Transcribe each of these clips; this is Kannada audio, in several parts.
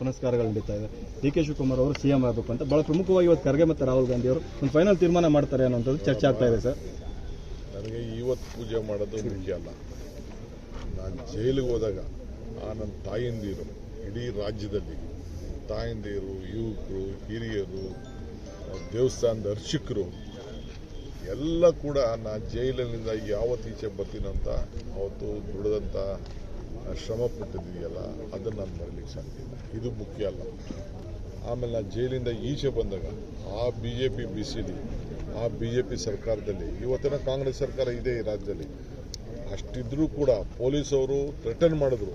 ಪುನಸ್ಕಾರಗಳು ನಡೀತಾ ಇದೆ. ಡಿ ಕೆ ಶಿವಕುಮಾರ್ ಅವರು ಸಿಎಂ ಆಗಬೇಕು ಅಂತ. ಬಹಳ ಪ್ರಮುಖವಾಗಿ ಇವತ್ತು ಖರ್ಗೆ ಮತ್ತು ರಾಹುಲ್ ಗಾಂಧಿ ಅವರು ಒಂದು ಫೈನಲ್ ತೀರ್ಮಾನ ಮಾಡ್ತಾರೆ ಅನ್ನೋಂಥದ್ದು ಚರ್ಚೆ ಆಗ್ತಾ ಇದೆ, ಸರ್. ನನಗೆ ಇವತ್ತು ಪೂಜೆ ಮಾಡೋದು ನಿಜ ಅಲ್ಲ. ನಾನು ಜೈಲಿಗೆ ಹೋದಾಗ ಆ ನನ್ನ ತಾಯಿಂದಿರು, ಇಡೀ ರಾಜ್ಯದಲ್ಲಿ ತಾಯಂದಿರು, ಯುವಕರು, ಹಿರಿಯರು, ದೇವಸ್ಥಾನದ ಅರ್ಚಕರು, ಎಲ್ಲ ಕೂಡ ನಾನು ಜೈಲಿನಿಂದ ಯಾವತ್ತು ಈಚೆ ಬರ್ತೀನಂತ ಅವತ್ತು ದುಡಿದಂಥ ಶ್ರಮ ಪಟ್ಟಿದೆಯಲ್ಲ, ಅದನ್ನು ನಾನು ಮರೀಲಿಕ್ಕೆ ಸಾಧ್ಯ ಇಲ್ಲ. ಇದು ಮುಖ್ಯ ಅಲ್ಲ. ಆಮೇಲೆ ನಾನು ಜೈಲಿಂದ ಈಚೆ ಬಂದಾಗ, ಆ ಬಿ ಜೆ ಪಿ ಬಿಸಿಲಿ, ಆ ಬಿ ಜೆ ಪಿ ಸರ್ಕಾರದಲ್ಲಿ, ಇವತ್ತಿನ ಕಾಂಗ್ರೆಸ್ ಸರ್ಕಾರ ಇದೆ ಈ ರಾಜ್ಯದಲ್ಲಿ, ಅಷ್ಟಿದ್ರೂ ಕೂಡ ಪೊಲೀಸವರು ಥ್ರೆಟನ್ ಮಾಡಿದ್ರು.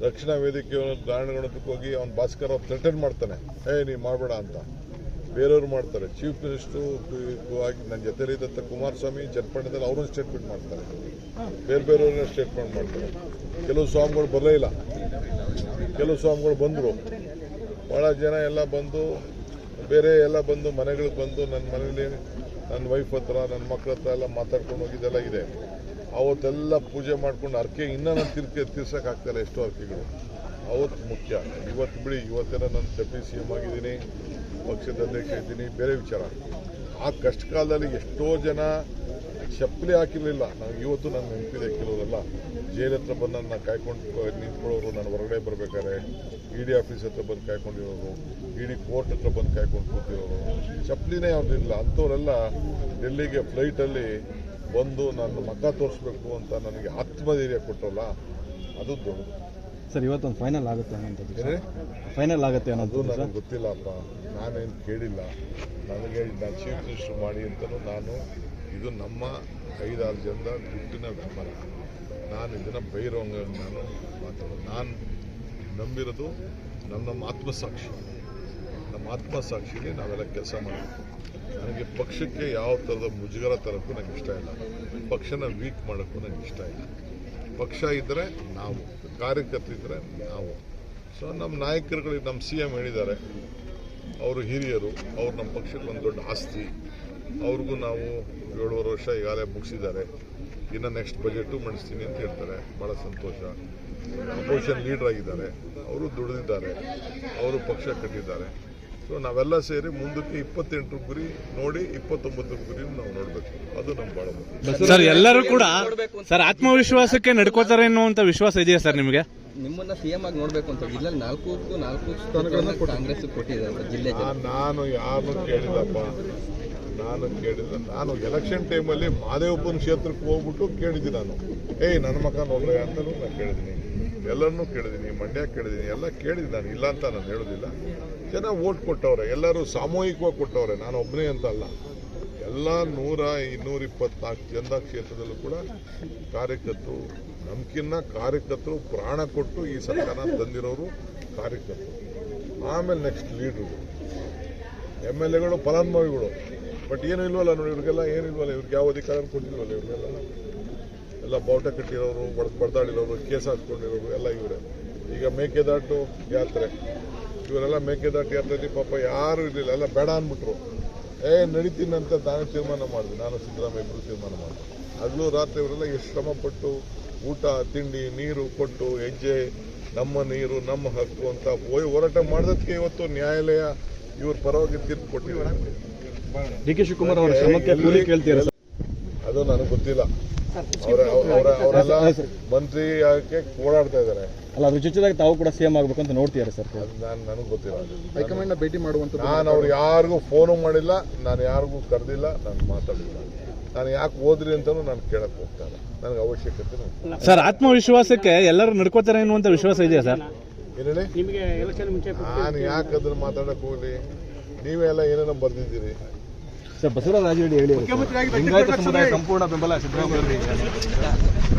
ರಕ್ಷಣಾ ವೇದಿಕೆಯನ್ನು ದಾರಣಗಣಕ್ಕೆ ಹೋಗಿ ಅವ್ನು ಭಾಸ್ಕರ್ ಅವ್ರು ಥ್ರೆಟನ್ ಮಾಡ್ತಾನೆ. ಏ, ನೀನು ಮಾಡಬೇಡ ಅಂತ. ಬೇರೆಯವ್ರು ಮಾಡ್ತಾರೆ. ಚೀಫ್ ಮಿನಿಸ್ಟ್ರು ಆಗಿ ನನ್ನ ಜೊತೆಲಿ ಇದ್ದಂಥ ಕುಮಾರಸ್ವಾಮಿ ಚನ್ನಪಟ್ಟಣದಲ್ಲಿ ಅವರು ಸ್ಟೇಟ್ಮೆಂಟ್ ಮಾಡ್ತಾರೆ. ಬೇರೆ ಬೇರೆಯವ್ರನ್ನ ಸ್ಟೇಟ್ಮೆಂಟ್ ಮಾಡ್ತಾರೆ. ಕೆಲವು ಸ್ವಾಮಿಗಳು ಬರಲೇ ಇಲ್ಲ. ಕೆಲವು ಸ್ವಾಮಿಗಳು ಬಂದರು. ಭಾಳ ಜನ ಎಲ್ಲ ಬಂದು, ಬೇರೆ ಎಲ್ಲ ಬಂದು, ಮನೆಗಳಿಗೆ ಬಂದು ನನ್ನ ಮನೇಲಿ ನನ್ನ ವೈಫ್ ಹತ್ರ ನನ್ನ ಮಕ್ಕಳ ಹತ್ರ ಎಲ್ಲ ಮಾತಾಡ್ಕೊಂಡು ಹೋಗಿದ್ದೆಲ್ಲ ಇದೆ. ಅವತ್ತೆಲ್ಲ ಪೂಜೆ ಮಾಡ್ಕೊಂಡು ಅರ್ಕೆ ಇನ್ನೂ ನಾನು ತಿರ್ಕೆ ತೀರ್ಸೋಕ್ಕಾಗ್ತಾಯಿಲ್ಲ ಎಷ್ಟೋ ಅರ್ಕೆಗಳು ಅವತ್ತು ಮುಖ್ಯ. ಇವತ್ತು ಬಿಡಿ, ಇವತ್ತೆಲ್ಲ ನಾನು ಡೆಪ್ಯೂಟಿ ಸಿ ಎಂ ಆಗಿದ್ದೀನಿ, ಪಕ್ಷದ ಅಧ್ಯಕ್ಷ ಇದ್ದೀನಿ, ಬೇರೆ ವಿಚಾರ. ಆ ಕಷ್ಟ ಕಾಲದಲ್ಲಿ ಎಷ್ಟೋ ಜನ ಚಪ್ಪಲಿ ಹಾಕಿರಲಿಲ್ಲ. ನಾವು ಇವತ್ತು ನನ್ನ ನೆನಪಿದೆ ಕೆಲವರೆಲ್ಲ. ಜೈಲ್ ಹತ್ರ ಬಂದು ನನ್ನ ಕಾಯ್ಕೊಂಡು ನಿಂತ್ಕೊಳ್ಳೋರು ನಾನು ಹೊರಗಡೆ ಬರಬೇಕಾದ್ರೆ ಇ ಡಿ ಆಫೀಸ್ ಹತ್ರ ಬಂದು ಕಾಯ್ಕೊಂಡಿರೋರು ಇ ಡಿ ಕೋರ್ಟ್ ಹತ್ರ ಬಂದು ಕಾಯ್ಕೊಂಡು ಕೂತಿರೋರು. ಚಪ್ಪಲಿನೇ ಅವ್ರದ್ದಿಲ್ಲ ಅಂಥವರೆಲ್ಲ ಡೆಲ್ಲಿಗೆ ಫ್ಲೈಟಲ್ಲಿ ಬಂದು ನನ್ನ ಮಕ್ಕ ತೋರಿಸ್ಬೇಕು ಅಂತ ನನಗೆ ಆತ್ಮಧೈರ್ಯ ಕೊಟ್ಟರಲ್ಲ, ಅದು ದೊಡ್ಡದು. ಸರ್ ಇವತ್ತೊಂದು ಫೈನಲ್ ಆಗುತ್ತೆ ಅನ್ನೋಂಥದ್ದು? ಫೈನಲ್ ಆಗುತ್ತೆ ಅನ್ನೋದು ನನಗೆ ಗೊತ್ತಿಲ್ಲಪ್ಪ. ನಾನೇನು ಕೇಳಿಲ್ಲ. ನನಗೆ ನಾನು ಚೀಫ್ ಮಿನಿಸ್ಟರ್ ಮಾಡಿ ಅಂತಲೂ ನಾನು ಇದು ನಮ್ಮ ಐದಾರು ಜನದ ದುಡ್ಡಿನ ವ್ಯಾಪಾರ ನಾನು ಇದನ್ನು ಬೈರೋಂಗ ನಾನು ಮಾತಾಡೋದು. ನಾನು ನಂಬಿರೋದು ನನ್ನ ನಮ್ಮ ಆತ್ಮಸಾಕ್ಷಿ. ನಮ್ಮ ಆತ್ಮಸಾಕ್ಷಿಲಿ ನಾವೆಲ್ಲ ಕೆಲಸ ಮಾಡಬೇಕು ನನಗೆ ಪಕ್ಷಕ್ಕೆ ಯಾವ ಥರದ ಮುಜುಗರ ತರೋಕ್ಕೂ ನನಗೆ ಇಷ್ಟ ಇಲ್ಲ. ಪಕ್ಷನ ವೀಕ್ ಮಾಡೋಕ್ಕೂ ನನಗೆ ಇಷ್ಟ ಇಲ್ಲ. ಪಕ್ಷ ಇದ್ದರೆ ನಾವು ಕಾರ್ಯಕರ್ತರಿದ್ದರೆ ನಾವು. ಸೊ ನಮ್ಮ ನಾಯಕರುಗಳಿಗೆ ನಮ್ಮ ಸಿ ಎಂ ಹೇಳಿದ್ದಾರೆ. ಅವರು ಹಿರಿಯರು, ಅವ್ರು ನಮ್ಮ ಪಕ್ಷಕ್ಕೆ ಒಂದು ದೊಡ್ಡ ಆಸ್ತಿ. ಅವ್ರಿಗೂ ನಾವು ಏಳುವರೆ ವರ್ಷ ಈಗಾಗಲೇ ಮುಗಿಸಿದ್ದಾರೆ. ಇನ್ನು ನೆಕ್ಸ್ಟ್ ಬಜೆಟು ಮಂಡಿಸ್ತೀನಿ ಅಂತ ಹೇಳ್ತಾರೆ. ಭಾಳ ಸಂತೋಷ. ಅಪೋಸಿಷನ್ ಲೀಡರ್ ಆಗಿದ್ದಾರೆ. ಅವರು ದುಡಿದಿದ್ದಾರೆ. ಅವರು ಪಕ್ಷ ಕಟ್ಟಿದ್ದಾರೆ. ಸೊ ನಾವೆಲ್ಲ ಸೇರಿ ಮುಂದಕ್ಕೆ ಇಪ್ಪತ್ತೆಂಟು ಗುರಿ ನೋಡಿ ಇಪ್ಪತ್ತೊಂಬತ್ತು ಗುರಿ ನಾವು ನೋಡಬೇಕು. ಅದು ನಮ್ಮ ಭಾಳ ಮುಖ್ಯ. ಸರ್ ಎಲ್ಲರೂ ಕೂಡ ಸರ್ ಆತ್ಮವಿಶ್ವಾಸಕ್ಕೆ ನಡ್ಕೋತಾರೆ ಅನ್ನುವಂತ ವಿಶ್ವಾಸ ಇದೆಯಾ ಸರ್ ನಿಮಗೆ? ನಿಮ್ಮನ್ನ ಸಿಎಂ ಆಗಿ ನೋಡ್ಬೇಕು ಅಂತ. ಜಿಲ್ಲೆ ನಾಲ್ಕು ನಾಲ್ಕು ಸ್ಥಾನಗಳನ್ನ ಕಾಂಗ್ರೆಸ್ ಕೊಟ್ಟಿದೆ ಅಂತ ಜಿಲ್ಲೆ ನಾನ್- ಯಾರು ಕೇಳಿಲ್ಲಪ್ಪ. ನಾನು ಕೇಳಿದ ನಾನು ಎಲೆಕ್ಷನ್ ಟೈಮಲ್ಲಿ ಮಾದೇವಪ್ಪನ ಕ್ಷೇತ್ರಕ್ಕೆ ಹೋಗ್ಬಿಟ್ಟು ಕೇಳಿದ್ದೆ ನಾನು. ಏಯ್ ನನ್ನ ಮಕ್ಕ ನೋಡ್ರೆ ಅಂತ ನಾನು ಕೇಳಿದ್ದೀನಿ. ಎಲ್ಲರನ್ನೂ ಕೇಳಿದ್ದೀನಿ, ಮಂಡ್ಯ ಕೇಳಿದ್ದೀನಿ, ಎಲ್ಲ ಕೇಳಿದ್ದೀನಿ ನಾನು, ಇಲ್ಲ ಅಂತ ನಾನು ಹೇಳೋದಿಲ್ಲ. ಜನ ಓಟ್ ಕೊಟ್ಟವ್ರೆ, ಎಲ್ಲರೂ ಸಾಮೂಹಿಕವಾಗಿ ಕೊಟ್ಟವ್ರೆ, ನಾನು ಒಬ್ಬನೇ ಅಂತ ಅಲ್ಲ. ಎಲ್ಲ ನೂರ ಇನ್ನೂರ ಇಪ್ಪತ್ನಾಲ್ಕು ಜನದ ಕ್ಷೇತ್ರದಲ್ಲೂ ಕೂಡ ಕಾರ್ಯಕರ್ತರು, ನಮ್ಕಿನ್ನ ಕಾರ್ಯಕರ್ತರು ಪ್ರಾಣ ಕೊಟ್ಟು ಈ ಸರ್ಕಾರ ತಂದಿರೋರು ಕಾರ್ಯಕರ್ತರು. ಆಮೇಲೆ ನೆಕ್ಸ್ಟ್ ಲೀಡ್ರು ಎಂ ಎಲ್ ಎಗಳು ಫಲಾನುಭವಿಗಳು ಬಟ್ ಏನು ಇಲ್ವಲ್ಲ ನೋಡಿ, ಇವ್ರಿಗೆಲ್ಲ ಏನು ಇಲ್ವಲ್ಲ, ಇವ್ರಿಗೆ ಯಾವ ಅಧಿಕಾರ ಕೊಟ್ಟಿಲ್ವಲ್ಲ ಇವ್ರಿಗೆಲ್ಲ. ಎಲ್ಲ ಬಾವುಟ ಕಟ್ಟಿರೋರು ಬಡ್ ಬಡ್ದಾಡಿರೋರು ಕೇಸ್ ಹಾಕ್ಕೊಂಡಿರೋರು ಎಲ್ಲ ಇವರೇ. ಈಗ ಮೇಕೆದಾಟು ಯಾತ್ರೆ. ಇವರೆಲ್ಲ ಮೇಕೆದಾಟು ಯಾತ್ರೆಯಲ್ಲಿ ಪಾಪ ಯಾರು ಇರಲಿಲ್ಲ. ಎಲ್ಲ ಬೇಡ ಅಂದ್ಬಿಟ್ರು. ಏ ನಡೀತೀನಿ ಅಂತ ನಾನು ತೀರ್ಮಾನ ಮಾಡಿದೆ. ನಾನು ಸಿದ್ದರಾಮಯ್ಯ ಇಬ್ಬರು ತೀರ್ಮಾನ ಮಾಡಿದೆ. ಹಗಲು ರಾತ್ರಿ ಇವರೆಲ್ಲ ಎಷ್ಟು ಶ್ರಮಪಟ್ಟು ಊಟ ತಿಂಡಿ ನೀರು ಕೊಟ್ಟು ಹೆಜ್ಜೆ ನಮ್ಮ ನೀರು ನಮ್ಮ ಹಕ್ಕು ಅಂತ ಹೋಯ್ ಹೋರಾಟ ಮಾಡೋದಕ್ಕೆ ಇವತ್ತು ನ್ಯಾಯಾಲಯ ಇವ್ರ ಪರವಾಗಿ ತೀರ್ಪು ಕೊಟ್ಟಿವಿ ಡಿ ಕೆ ಶಿವಕುಮಾರ್ ಅವರ ಶ್ರಮಕ್ಕೆ ಕೂಲಿ ಕೇಳ್ತೀರಾ? ಸರ್ ಅದು ನನಗೆ ಗೊತ್ತಿಲ್ಲ. ಅವರೆಲ್ಲ ಮಂತ್ರಿ ಆಗಕ್ಕೆ ಓಡಾಡ್ತಾ ಇದ್ದಾರೆ. ಅಲ್ಲ ಅದ್ರ ಜೊತೆದಾಗ ತಾವು ಕೂಡ ಸಿಎಂ ಆಗ್ಬೇಕು ಅಂತ ನೋಡ್ತೀರಾ ಸರ್ ಅದು ನಾನು ನನಗೆ ಗೊತ್ತಿಲ್ಲ. ಹೈಕಮಾಂಡ್ ಭೇಟಿ ಮಾಡುವಂತ ನಾನು ಅವ್ರು ಯಾರಿಗೂ ಫೋನು ಮಾಡಿಲ್ಲ ನಾನು ಯಾರಿಗೂ ಕರೆದಿಲ್ಲ ನಾನು ಮಾತಾಡಿಲ್ಲ. ನಾನು ಯಾಕೆ ಓದ್ರಿ ಅಂತಲೂ ನಾನು ಕೇಳಕ್ ಹೋಗ್ತಾರೆ ಇಲ್ಲ. ನನಗೆ ಅವಶ್ಯಕತೆ ಇಲ್ಲ. ಸರ್ ಆತ್ಮವಿಶ್ವಾಸಕ್ಕೆ ಎಲ್ಲರೂ ನಡ್ಕೋತಾರೆ ಅನ್ನುವಂತ ವಿಶ್ವಾಸ ಇದೆಯಾ ಸರ್? ಏನೇಳಿ ನಾನು ಯಾಕೆ ಅದನ್ನ ಮಾತಾಡಕ್ ಹೋಗ್ಲಿ? ನೀವೇ ಎಲ್ಲ ಏನೇನೋ ಬರ್ದಿದ್ದೀರಿ. ಸರ್ ಬಸವರಾಜ ರೆಡ್ಡಿ ಹೇಳಿ ಸಮುದಾಯ ಸಂಪೂರ್ಣ ಬೆಂಬಲ ಸಿದ್ದರಾಮಯ್ಯ